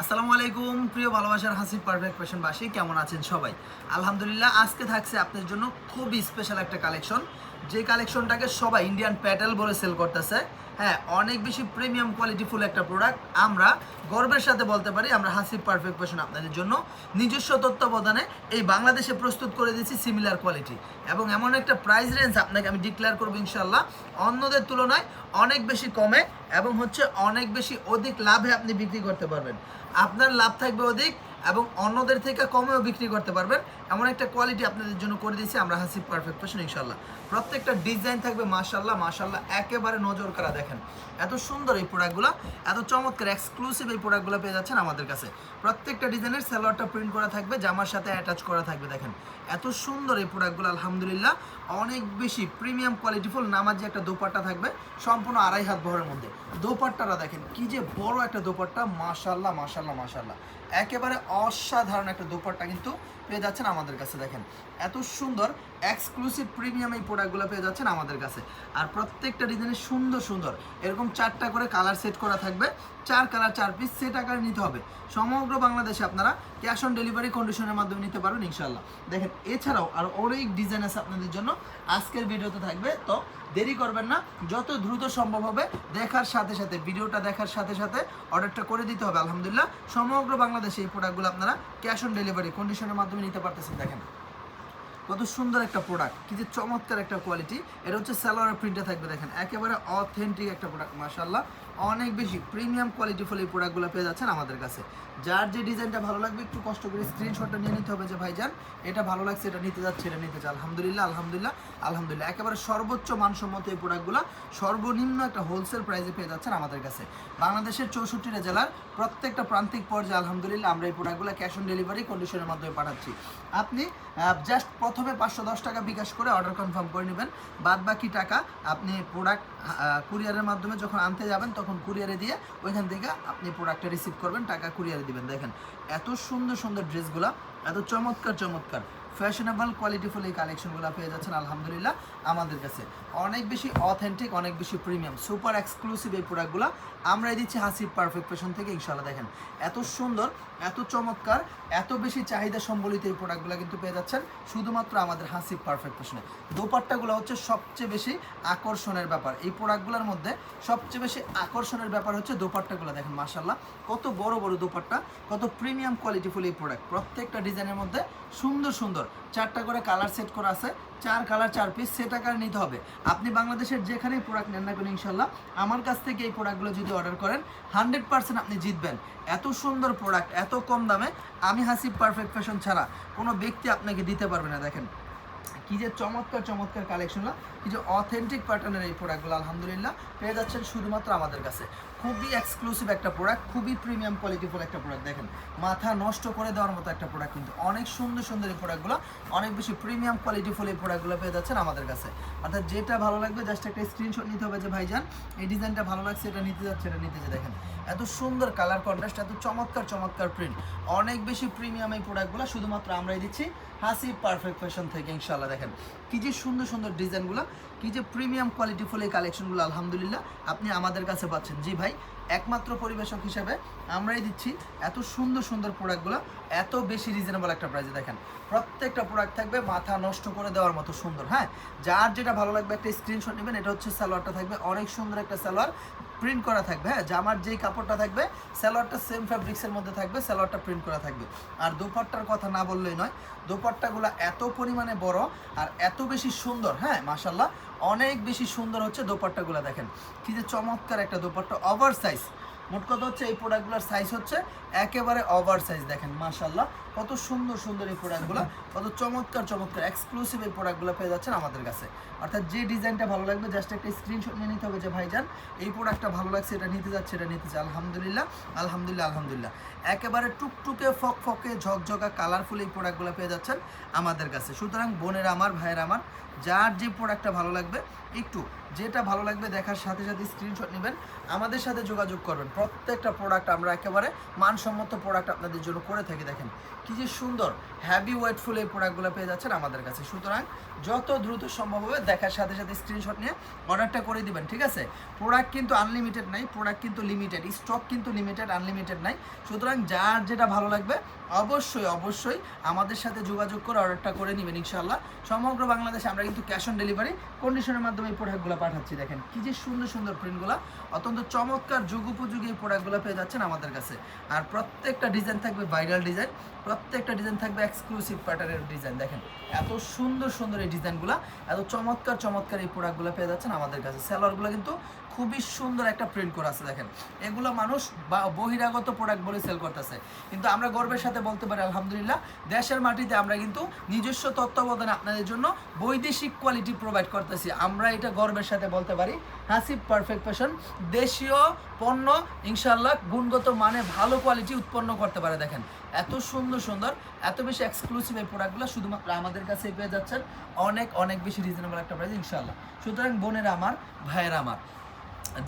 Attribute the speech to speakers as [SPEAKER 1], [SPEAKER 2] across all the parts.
[SPEAKER 1] আসসালামু আলাইকুম, প্রিয় ভালোবাসার হাসি পারফেক্ট ফ্যাশনবাসী কেমন আছেন সবাই? আলহামদুলিল্লাহ, আজকে থাকছে আপনার জন্য খুবই স্পেশাল একটা কালেকশন যে কালেকশনটাকে সবাই ইন্ডিয়ান প্যাটেল বলে সেল করতেছে হ্যাঁ অনেক বেশি প্রিমিয়াম কোয়ালিটিফুল একটা প্রোডাক্ট আমরা গর্বের সাথে বলতে পারি, আমরা হাসি পারফেক্ট ফ্যাশন আপনাদের জন্য। নিজস্ব তত্ত্বাবধানে এই বাংলাদেশে প্রস্তুত করে দিয়েছি সিমিলার কোয়ালিটি এবং এমন একটা প্রাইস রেঞ্জ আপনাকে আমি ডিক্লেয়ার করব ইনশাল্লাহ অন্যদের তুলনায় অনেক বেশি কমে এবং হচ্ছে অনেক বেশি অধিক লাভে আপনি বিক্রি করতে পারবেন। আপনার লাভ থাকবে অধিক এবং অন্যদের থেকে কমেও বিক্রি করতে পারবেন। এমন একটা কোয়ালিটি আপনাদের জন্য করে দিয়েছি, আমরা হাসি পারফেক্ট ফ্যাশন ইনশাল্লাহ প্রত্যেকটা ডিজাইন থাকবে মাশাল্লাহ মাশাল্লাহ একেবারে নজর করা দেখেন। এত সুন্দর এই প্রোডাক্টগুলো এত চমৎকার এক্সক্লুসিভ এই প্রোডাক্টগুলো পেয়ে যাচ্ছেন আমাদের কাছে। প্রত্যেকটা ডিজাইনের সালোয়ারটা প্রিন্ট করা থাকবে, জামার সাথে অ্যাটাচ করা থাকবে, দেখেন। এত সুন্দর এই প্রোডাক্টগুলো আলহামদুলিল্লাহ, অনেক বেশি প্রিমিয়াম কোয়ালিটিফুল নামাজি একটা দোপাট্টা থাকবে, সম্পূর্ণ আড়াই হাত ভরের মধ্যে। দোপাট্টাটা দেখেন, কি যে বড় একটা দোপাট্টা মাশাল্লাহ মাশাল্লাহ মাশাল্লাহ একেবারে অসাধারণ একটা দোপাট্টা কিন্তু পেয়ে যাচ্ছেন আমাদের কাছে দেখেন। এত সুন্দর এক্সক্লুসিভ প্রিমিয়াম এই প্রোডাক্টগুলো পেয়ে যাচ্ছেন আমাদের কাছে। আর প্রত্যেকটা ডিজাইনে সুন্দর সুন্দর। এরকম চারটা করে কালার সেট করা থাকবে। চার কালার, চার পিস সেট আকারে নিতে হবে। সমগ্র বাংলাদেশে আপনারা ক্যাশ অন ডেলিভারি কন্ডিশনের মাধ্যমে নিতে পারবেন ইনশাল্লাহ দেখেন, এছাড়াও আর অনেক ডিজাইন আছে আপনাদের জন্য। আজকের ভিডিওতে থাকবে, তো দেরি করবেন না। যত দ্রুত সম্ভব হবে, দেখার সাথে সাথে, ভিডিওটা দেখার সাথে সাথে অর্ডারটা করে দিতে হবে, আলহামদুলিল্লাহ। সমগ্র বাংলাদেশে এই প্রোডাক্টগুলো আপনারা ক্যাশ অন ডেলিভারি কন্ডিশনের মাধ্যমে নিতে পারতেছেন, দেখেন। কত সুন্দর একটা প্রোডাক্ট কি যে চমৎকার একটা কোয়ালিটি এটা হচ্ছে সালোয়ার প্রিন্টে থাকবে, দেখেন। একেবারে অথেন্টিক একটা প্রোডাক্ট মাশাল্লাহ অনেক বেশি প্রিমিয়াম কোয়ালিটিফুল এই প্রোডাক্টগুলো পেয়ে যাচ্ছেন আমাদের কাছে। যার যে ডিজাইনটা ভালো লাগবে, একটু কষ্ট করে স্ক্রিনশটটা নিয়ে নিতে হবে যে ভাইজান, এটা ভালো লাগছে, এটা নিতে যাচ্ছে, এটা নিতে চাই আলহামদুলিল্লাহ আলহামদুলিল্লাহ আলহামদুলিল্লাহ। একেবারে সর্বোচ্চ মানসম্মত এই প্রোডাক্টগুলো সর্বনিম্ন একটা হোলসেল প্রাইসে পেয়ে যাচ্ছেন আমাদের কাছে। বাংলাদেশের চৌষট্টিটা জেলার প্রত্যেকটা প্রান্তিক পর্যায়ে আলহামদুলিল্লাহ আমরা এই প্রোডাক্টগুলো ক্যাশ অন ডেলিভারি কন্ডিশনের মাধ্যমে পাঠাচ্ছি। আপনি জাস্ট প্রথমে পাঁচশো দশ টাকা বিকাশ করে অর্ডার কনফার্ম করে নেবেন। বাদ বাকি টাকা আপনি প্রোডাক্ট কুরিয়ারের মাধ্যমে যখন আনতে যাবেন, তখন কুরিয়ারে দিয়ে ওইখান থেকে আপনি প্রোডাক্টটা রিসিভ করবেন, টাকা কুরিয়ারে দিবেন। দেখেন, এত সুন্দর সুন্দর ড্রেসগুলো এত চমৎকার চমৎকার। ফ্যাশনেবল, কোয়ালিটিফুল এই কালেকশনগুলো পেয়ে যাচ্ছেন, আলহামদুলিল্লাহ, আমাদের কাছে। অনেক বেশি অথেন্টিক অনেক বেশি প্রিমিয়াম সুপার এক্সক্লুসিভ এই প্রোডাক্টগুলো আমরাই দিচ্ছি হাসির পারফেক্ট ফ্যাশন থেকে ইনশাল্লাহ দেখেন। এত সুন্দর, এত চমৎকার, এত বেশি চাহিদা সম্বলিত এই প্রোডাক্টগুলো কিন্তু পেয়ে যাচ্ছেন শুধুমাত্র আমাদের হাসির পারফেক্ট ফ্যাশনে দোপাট্টাগুলো হচ্ছে সবচেয়ে বেশি আকর্ষণের ব্যাপার। এই প্রোডাক্টগুলোর মধ্যে সবচেয়ে বেশি আকর্ষণের ব্যাপার হচ্ছে দোপাট্টাগুলো, দেখেন মাসাল্লাহ কত বড় বড় দোপাট্টা, কত প্রিমিয়াম কোয়ালিটিফুল এই প্রোডাক্ট প্রত্যেকটা ডিজাইনের মধ্যে সুন্দর সুন্দর। চারটা করে কালার সেট করা আছে। চার কালার চার পিস সেট আকারে নিতে হবে। আপনি বাংলাদেশের যেখানেই প্রোডাক্ট নেন না কেন ইনশাল্লাহ আমার কাছ থেকে এই প্রোডাক্টগুলো যদি অর্ডার করেন হান্ড্রেড পার্সেন্ট আপনি জিতবেন। এত সুন্দর প্রোডাক্ট এত কম দামে, আমি হাসি পারফেক্ট ফ্যাশন ছাড়া কোনো ব্যক্তি আপনাকে দিতে পারবে না, দেখেন। কি যে চমৎকার চমৎকার কালেকশন কি যে অথেন্টিক প্যাটার্নের এই প্রোডাক্টগুলো আলহামদুলিল্লাহ, পেয়ে যাচ্ছেন শুধুমাত্র আমাদের কাছে। খুবই এক্সক্লুসিভ একটা প্রোডাক্ট খুবই প্রিমিয়াম কোয়ালিটিফুল একটা প্রোডাক্ট দেখেন। মাথা নষ্ট করে দেওয়ার মতো একটা প্রোডাক্ট কিন্তু অনেক সুন্দর সুন্দর এই প্রোডাক্টগুলো অনেক বেশি প্রিমিয়াম কোয়ালিটিফুল এই প্রোডাক্টগুলো পেয়ে যাচ্ছেন আমাদের কাছে। অর্থাৎ যেটা ভালো লাগবে জাস্ট একটা স্ক্রিনশট নিতে হবে যে, ভাইজান, এই ডিজাইনটা ভালো লাগছে, এটা নিতে যাচ্ছে, এটা নিতে যে দেখেন, এত সুন্দর কালার কন্ট্রাস্ট এত চমৎকার চমৎকার প্রিন্ট অনেক বেশি প্রিমিয়াম এই প্রোডাক্টগুলো শুধুমাত্র আমরাই দিচ্ছি হাসি পারফেক্ট ফ্যাশন থেকে ইনশাল্লাহ দেখেন, কি যে সুন্দর সুন্দর ডিজাইনগুলো কি যে প্রিমিয়াম কোয়ালিটিফুল এই কালেকশনগুলো আলহামদুলিল্লাহ আপনি আমাদের কাছে পাচ্ছেন। জি ভাই একমাত্র পরিবেশক হিসাবে আমরাই দিচ্ছি এত সুন্দর সুন্দর প্রোডাক্টগুলো এত বেশি রিজনেবল একটা প্রাইসে দেখেন। প্রত্যেকটা প্রোডাক্ট থাকবে মাথা নষ্ট করে দেওয়ার মতো সুন্দর হ্যাঁ? যার যেটা ভালো লাগবে একটা স্ক্রিনশট নেবেন, এটা হচ্ছে সালোয়ারটা থাকবে, অনেক সুন্দর একটা সালোয়ার প্রিন্ট করা থাকবে হ্যাঁ? জামার যেই কাপড়টা থাকবে, সালোয়ারটা সেম ফ্যাব্রিক্সের মধ্যে থাকবে, সালোয়ারটা প্রিন্ট করা থাকবে। আর দোপাট্টার কথা না বললেই নয়, দোপাট্টাগুলো এত পরিমাণে বড় আর এত বেশি সুন্দর হ্যাঁ? মাসাল্লাহ অনেক বেশি সুন্দর হচ্ছে দোপাট্টাগুলো দেখেন। কি যে চমৎকার একটা দোপাট্টা ওভার সাইজ মোট কথা হচ্ছে? এই প্রোডাক্টগুলোর সাইজ হচ্ছে একেবারে ওভার সাইজ দেখেন মাশাল্লাহ কত সুন্দর সুন্দর এই প্রোডাক্টগুলো কত চমৎকার চমৎকার এক্সক্লুসিভ এই প্রোডাক্টগুলো পেয়ে যাচ্ছেন আমাদের কাছে। অর্থাৎ যে ডিজাইনটা ভালো লাগবে জাস্ট একটা স্ক্রিনশট নিয়ে নিতে হবে যে, ভাইজান, এই প্রোডাক্টটা ভালো লাগছে, এটা নিতে যাচ্ছে, এটা নিতে চাই আলহামদুলিল্লাহ আলহামদুলিল্লাহ আলহামদুলিল্লাহ। একেবারে টুকটুকে, ফকফকে, ঝকঝকা কালারফুল এই প্রোডাক্টগুলো পেয়ে যাচ্ছেন আমাদের কাছে। সুতরাং বোনের আমার, ভাইয়ের আমার, যার যে প্রোডাক্টটা ভালো লাগবে, একটু যেটা ভালো লাগবে দেখার সাথে সাথে স্ক্রিনশট নেবেন, আমাদের সাথে যোগাযোগ করবেন। প্রত্যেকটা প্রোডাক্ট আমরা একেবারে মানসম্মত প্রোডাক্ট আপনাদের জন্য করে থাকি, দেখেন। কি যে সুন্দর হ্যাভি ওয়েটফুল এই প্রোডাক্টগুলো পেয়ে যাচ্ছেন আমাদের কাছে। সুতরাং যত দ্রুত সম্ভব হবে দেখার সাথে সাথে স্ক্রিনশট নিয়ে অর্ডারটা করে দিবেন, ঠিক আছে? প্রোডাক্ট কিন্তু আনলিমিটেড নাই প্রোডাক্ট কিন্তু লিমিটেড স্টক কিন্তু লিমিটেড আনলিমিটেড নাই। সুতরাং যার যেটা ভালো লাগবে, অবশ্যই অবশ্যই আমাদের সাথে যোগাযোগ করে অর্ডারটা করে নেবেন ইনশাল্লাহ সমগ্র বাংলাদেশে আমরা কিন্তু ক্যাশ অন ডেলিভারি কন্ডিশনের মাধ্যমে এই প্রোডাক্টগুলো পাঠাচ্ছি, দেখেন। কি যে সুন্দর সুন্দর প্রিন্টগুলো অত্যন্ত চমৎকার যুগ উপযোগী এই প্রোডাক্টগুলো পেয়ে যাচ্ছেন আমাদের কাছে। আর প্রত্যেকটা ডিজাইন থাকবে ভাইরাল ডিজাইন প্রত্যেকটা ডিজাইন থাকবে এক্সক্লুসিভ প্যাটার্নের ডিজাইন দেখেন, এত সুন্দর সুন্দর এই ডিজাইনগুলো এত চমৎকার চমৎকার এই প্রোডাক্টগুলো পেয়ে যাচ্ছেন আমাদের কাছে। সেলারগুলো কিন্তু খুবই সুন্দর একটা প্রিন্ট করা আছে, দেখেন। এগুলো মানুষ বহিরাগত প্রোডাক্ট বলে সেল করতেছে। কিন্তু আমরা গর্বের সাথে বলতে পারি, আলহামদুলিল্লাহ, দেশের মাটিতে আমরা কিন্তু নিজস্ব তত্ত্বাবধানে আপনাদের জন্য বৈদেশিক কোয়ালিটি প্রোভাইড করতেছি। আমরা এটা গর্বের সাথে বলতে পারি। হাসিব পারফেক্ট ফ্যাশন দেশীয় পণ্য ইনশাল্লাহ গুণগত মানে ভালো কোয়ালিটি উৎপন্ন করতে পারে, দেখেন। এত সুন্দর সুন্দর, এত বেশি এক্সক্লুসিভ এই প্রোডাক্টগুলো শুধুমাত্র আমাদের কাছে পেয়ে যাচ্ছেন। অনেক অনেক বেশি রিজনেবল একটা প্রাইস ইনশাল্লাহ সুতরাং বোনের আমার, ভাইয়ের আমার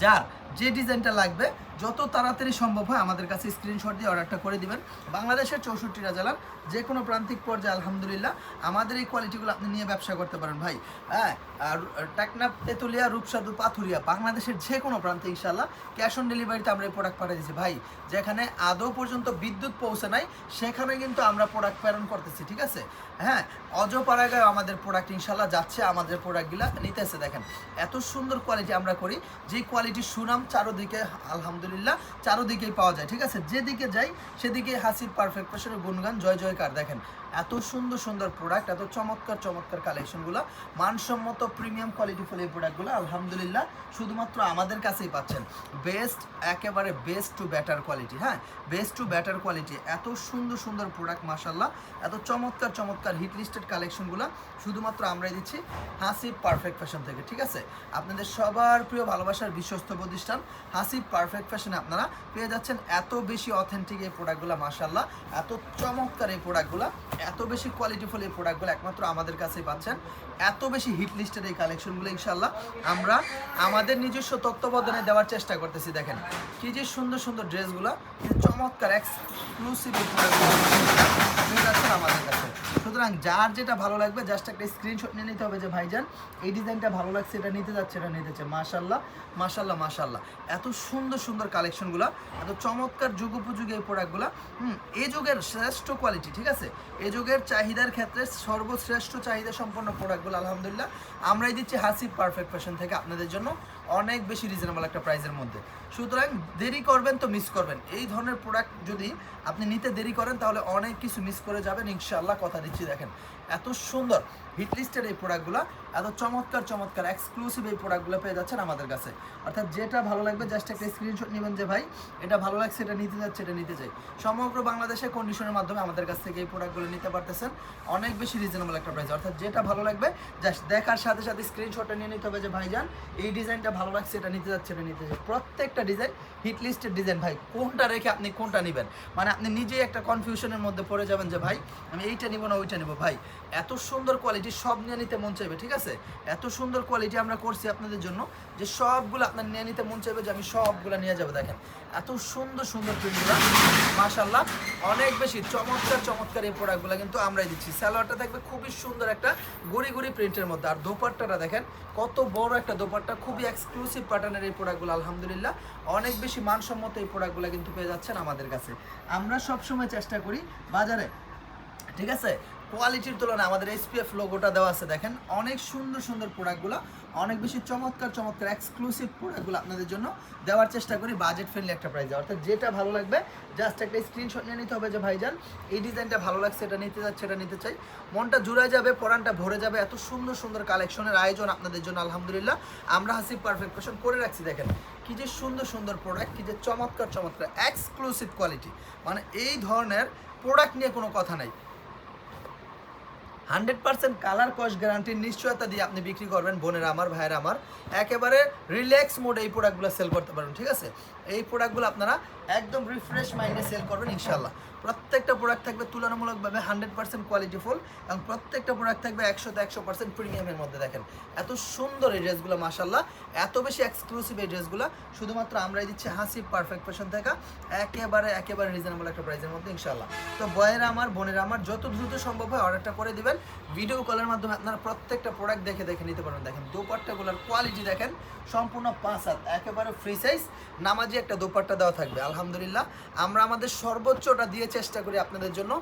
[SPEAKER 1] যার যে ডিজাইনটা লাগবে, যত তাড়াতাড়ি সম্ভব হয় আমাদের কাছে স্ক্রিনশট দিয়ে অর্ডারটা করে দিবেন। বাংলাদেশের চৌষট্টিটা জেলার যে কোনো প্রান্তিক পর্যায়ে, আলহামদুলিল্লাহ, আমাদের এই কোয়ালিটিগুলো আপনি নিয়ে ব্যবসা করতে পারেন ভাই। হ্যাঁ আর টেকনাপ তেতুলিয়া, রূপসাদু, পাথুরিয়া, বাংলাদেশের যে কোনো প্রান্তে ইনশাল্লাহ ক্যাশ অন ডেলিভারিতে আমরা এই প্রোডাক্ট পাঠিয়ে দিচ্ছি ভাই। যেখানে আদৌ পর্যন্ত বিদ্যুৎ পৌঁছে নাই, সেখানে কিন্তু আমরা প্রোডাক্ট প্রেরণ করতেছি, ঠিক আছে? হ্যাঁ অজপাড়াগায় আমাদের প্রোডাক্ট ইনশাল্লাহ যাচ্ছে, আমাদের প্রোডাক্টগুলো নিতেছে, দেখেন। এত সুন্দর কোয়ালিটি আমরা করি, যে কোয়ালিটির সুনাম চারোদিকে, আলহামদুলিল্লাহ, চারোদিকেই পাওয়া যায়, ঠিক আছে? যেদিকে যাই সেদিকে হাসির পারফেক্ট পেশনের গুণগান, জয় জয়কার, দেখেন। এত সুন্দর সুন্দর প্রোডাক্ট এত চমৎকার চমৎকার কালেকশনগুলো মানসম্মত প্রিমিয়াম কোয়ালিটি ফুল এই প্রোডাক্টগুলো আলহামদুলিল্লাহ, শুধুমাত্র আমাদের কাছেই পাচ্ছেন। বেস্ট একেবারে বেস্ট টু বেটার কোয়ালিটি হ্যাঁ? বেস্ট টু বেটার কোয়ালিটি এত সুন্দর সুন্দর প্রোডাক্ট মাসাল্লাহ এত চমৎকার চমৎকার হিট লিস্টেড কালেকশনগুলো শুধুমাত্র আমরাই দিচ্ছি হাসি পারফেক্ট ফ্যাশন থেকে, ঠিক আছে? আপনাদের সবার প্রিয় ভালোবাসার বিশ্বস্ত প্রতিষ্ঠান হাসি পারফেক্ট ফ্যাশনে আপনারা পেয়ে যাচ্ছেন এত বেশি অথেন্টিক এই প্রোডাক্টগুলো মাসাল্লাহ এত চমৎকার এই প্রোডাক্টগুলো এত বেশি কোয়ালিটিফুল এই প্রোডাক্টগুলো একমাত্র আমাদের কাছেই পাচ্ছেন। এত বেশি হিট লিস্টের এই কালেকশনগুলো ইনশাল্লাহ আমরা আমাদের নিজস্ব তত্ত্বাবধানে দেওয়ার চেষ্টা করতেছি, দেখেন। কি যে সুন্দর সুন্দর ড্রেসগুলো চমৎকার এক্সক্লুসিভ পেয়ে যাচ্ছেন আমাদের কাছে। সুতরাং যার যেটা ভালো লাগবে জাস্ট একটা স্ক্রিনশট নিয়ে নিতে হবে যে, ভাইজান, এই ডিজাইনটা ভালো লাগছে, এটা নিতে যাচ্ছে, এটা নিতে চাচ্ছে মাশাল্লাহ মাশাল্লাহ মাশাল্লাহ এত সুন্দর সুন্দর কালেকশনগুলো এত চমৎকার যুগ উপযোগী এই প্রোডাক্টগুলো হুম এই যুগের শ্রেষ্ঠ কোয়ালিটি ঠিক আছে? এই যুগের চাহিদার ক্ষেত্রে সর্বশ্রেষ্ঠ চাহিদা সম্পন্ন প্রোডাক্টগুলো আলহামদুলিল্লাহ। আমরাই দিচ্ছি হাসিব পারফেক্ট ফ্যাশন থেকে আপনাদের জন্য। অনেক বেশি রিজনেবল একটা প্রাইসের মধ্যে। সুতরাং দেরি করবেন তো মিস করবেন। এই ধরনের প্রোডাক্ট যদি আপনি নিতে দেরি করেন, তাহলে অনেক কিছু মিস করে যাবেন। ইনশাল্লাহ কথা দিচ্ছি, দেখেন। এত সুন্দর। হিট লিস্টেড এই প্রোডাক্টগুলো এত চমৎকার চমৎকার এক্সক্লুসিভ এই প্রোডাক্টগুলো পেয়ে যাচ্ছেন আমাদের কাছে। অর্থাৎ যেটা ভালো লাগবে জাস্ট একটা স্ক্রিনশট নেবেন যে, ভাই, এটা ভালো লাগছে, এটা নিতে যাচ্ছে, এটা নিতে চাই। সমগ্র বাংলাদেশে কন্ডিশনের মাধ্যমে আমাদের কাছ থেকে এই প্রোডাক্টগুলো নিতে পারতেছেন। অনেক বেশি রিজনেবল একটা প্রাইস অর্থাৎ যেটা ভালো লাগবে জাস্ট দেখার সাথে সাথে স্ক্রিনশটটা নিয়ে নিতে হবে যে, ভাইজান, এই ডিজাইনটা ভালো লাগছে, এটা নিতে যাচ্ছে, এটা নিতে চাই প্রত্যেকটা ডিজাইন হিট লিস্টের ডিজাইন ভাই, কোনটা রেখে আপনি কোনটা নেবেন? মানে আপনি নিজেই একটা কনফিউশনের মধ্যে পড়ে যাবেন যে, ভাই, আমি এইটা নিব না, ওইটা নিব। ভাই, এত সুন্দর কোয়ালিটি সব নিয়ে নিতে মন চাইবে, ঠিক আছে? এত সুন্দর কোয়ালিটি আমরা করছি আপনাদের জন্য যে সবগুলো আপনার নিয়ে নিতে মন চাইবে যে আমি সবগুলো নিয়ে যাব, দেখেন। এত সুন্দর সুন্দর প্রিন্টগুলো মাশাল্লাহ অনেক বেশি চমৎকার চমৎকার এই প্রোডাক্টগুলো কিন্তু আমরাই দিচ্ছি। স্যালোয়ারটা থাকবে খুবই সুন্দর একটা গুড়ি গুড়ি প্রিন্টের মধ্যে। আর দোপাট্টাটা দেখেন, কত বড় একটা দোপাট্টা, খুবই এক্সক্লুসিভ প্যাটার্নের এই প্রোডাক্টগুলো আলহামদুলিল্লাহ। অনেক বেশি মানসম্মত এই প্রোডাক্টগুলো কিন্তু পেয়ে যাচ্ছেন আমাদের কাছে। আমরা সবসময় চেষ্টা করি বাজারে, ঠিক আছে? কোয়ালিটির তুলনায় আমাদের এসপিএফ লোগোটা দেওয়া আছে দেখেন। অনেক সুন্দর সুন্দর প্রোডাক্টগুলো অনেক বেশি চমৎকার চমৎকার এক্সক্লুসিভ প্রোডাক্টগুলো আপনাদের জন্য দেওয়ার চেষ্টা করি বাজেট ফ্রেন্ডলি একটা প্রাইসে অর্থাৎ যেটা ভালো লাগবে জাস্ট একটা স্ক্রিনশট নিয়ে নিতে হবে যে, ভাইজান, এই ডিজাইনটা ভালো লাগছে, এটা নিতে যাচ্ছে, এটা নিতে চাই। মনটা জুড়ে যাবে, পরানটা ভরে যাবে, এত সুন্দর সুন্দর কালেকশনের আয়োজন আপনাদের জন্য, আলহামদুলিল্লাহ। আমরা হাসিব পারফেক্ট পেশন করে রাখছি, দেখেন। কি যে সুন্দর সুন্দর প্রোডাক্ট কি যে চমৎকার চমৎকার এক্সক্লুসিভ কোয়ালিটি মানে এই ধরনের প্রোডাক্ট নিয়ে কোনো কথা নাই। হান্ড্রেড পার্সেন্ট কালার কস্ট গ্যারান্টির নিশ্চয়তা দিয়ে আপনি বিক্রি করবেন বোনের আমার, ভাইয়ের আমার। একেবারে রিল্যাক্স মোডে এই প্রোডাক্টগুলো সেল করতে পারবেন, ঠিক আছে? এই প্রোডাক্টগুলো আপনারা একদম রিফ্রেশ মাইন্ডে সেল করবেন ইনশাল্লাহ প্রত্যেকটা প্রোডাক্ট থাকবে তুলনামূলকভাবে হান্ড্রেড পার্সেন্ট কোয়ালিটিফুল এবং প্রত্যেকটা প্রোডাক্ট থাকবে একশোতে একশো পার্সেন্ট প্রিমিয়ামের মধ্যে দেখেন। এত সুন্দর এই ড্রেসগুলো মাসাল্লাহ এত বেশি এক্সক্লুসিভ এই ড্রেসগুলো শুধুমাত্র আমরাই দিচ্ছি হাসি পারফেক্ট ফ্যাশন থেকে। একেবারে একেবারে রিজনেবল একটা প্রাইসের মধ্যে ইনশাল্লাহ তো বয়েরা আমার, বোনেরা আমার, যত দ্রুত সম্ভব হয় অর্ডারটা করে দিবেন। ভিডিও কলের মাধ্যমে আপনারা প্রত্যেকটা প্রোডাক্ট দেখে দেখে নিতে পারবেন। দেখেন, দোপাট্টাগুলোর কোয়ালিটি দেখেন, সম্পূর্ণ পাঁচ হাত, একেবারে ফ্রি সাইজ নামাজি একটা দোপাট্টা দেওয়া থাকবে, আলহামদুলিল্লাহ। আমরা আমাদের সর্বোচ্চটা দিয়ে চেষ্টা করি আপনাদের জন্য।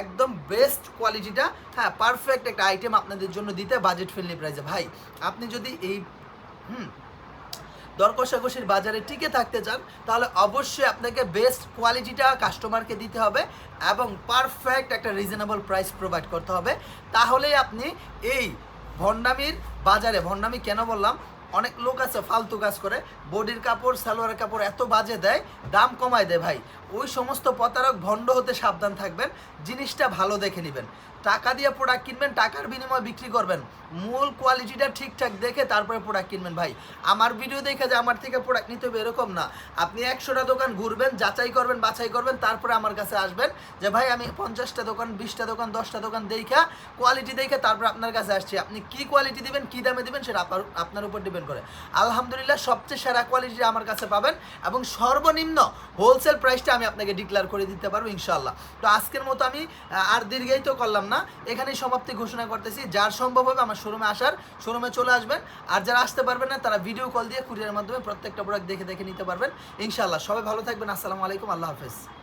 [SPEAKER 1] একদম বেস্ট কোয়ালিটিটা হ্যাঁ পারফেক্ট একটা আইটেম আপনাদের জন্য দিতে বাজেট ফ্রেন্ডলি প্রাইসে ভাই, আপনি যদি এই, হুম, দর কষাকষির বাজারে টিকে থাকতে চান, তাহলে অবশ্যই আপনাকে বেস্ট কোয়ালিটিটা কাস্টমারকে দিতে হবে এবং পারফেক্ট একটা রিজনেবল প্রাইস প্রোভাইড করতে হবে। তাহলেই আপনি এই ভণ্ডামির বাজারে, ভণ্ডামি কেন বললাম? অনেক লোক আছে, ফালতু কাজ করে। বডির কাপড়, সালোয়ারের কাপড় এত বাজে দেয়, দাম কমায় দেয় ভাই। ওই সমস্ত প্রতারক ভণ্ড হতে সাবধান থাকবেন, জিনিসটা ভালো দেখে নেবেন। টাকা দিয়ে প্রোডাক্ট কিনবেন, টাকার বিনিময়ে বিক্রি করবেন। মূল কোয়ালিটিটা ঠিকঠাক দেখে তারপরে প্রোডাক্ট কিনবেন ভাই। আমার ভিডিও দেখে যে আমার থেকে প্রোডাক্ট নিতে হবে এরকম না। আপনি একশোটা দোকান ঘুরবেন, যাচাই করবেন, বাছাই করবেন, তারপরে আমার কাছে আসবেন যে, ভাই, আমি পঞ্চাশটা দোকান, বিশটা দোকান, দশটা দোকান দেখা কোয়ালিটি দেখে তারপর আপনার কাছে আসছি। আপনি কি কোয়ালিটি দিবেন, কি দামে দিবেন, সেটা আপনার আপনার উপর ডিপেন্ড করে। আলহামদুলিল্লাহ সবচেয়ে সেরা কোয়ালিটি আমার কাছে পাবেন এবং সর্বনিম্ন হোলসেল প্রাইসটা আমি আপনাকে ডিক্লেয়ার করে দিতে পারব ইনশাল্লাহ তো আজকের মতো আমি আর দীর্ঘায়িত করলাম না। এখানেই সমাপ্তি ঘোষণা করতেছি। যার সম্ভব হবে আমার শোরুমে আসার শোরুমে চলে আসবেন। আর যারা আসতে পারবেন না, তারা ভিডিও কল দিয়ে কুরিয়ারের মাধ্যমে প্রত্যেকটা প্রোডাক্ট দেখে দেখে নিতে পারবেন। ইনশাল্লাহ সবাই ভালো থাকবেন। আসসালামু আলাইকুম। আল্লাহ হাফেজ।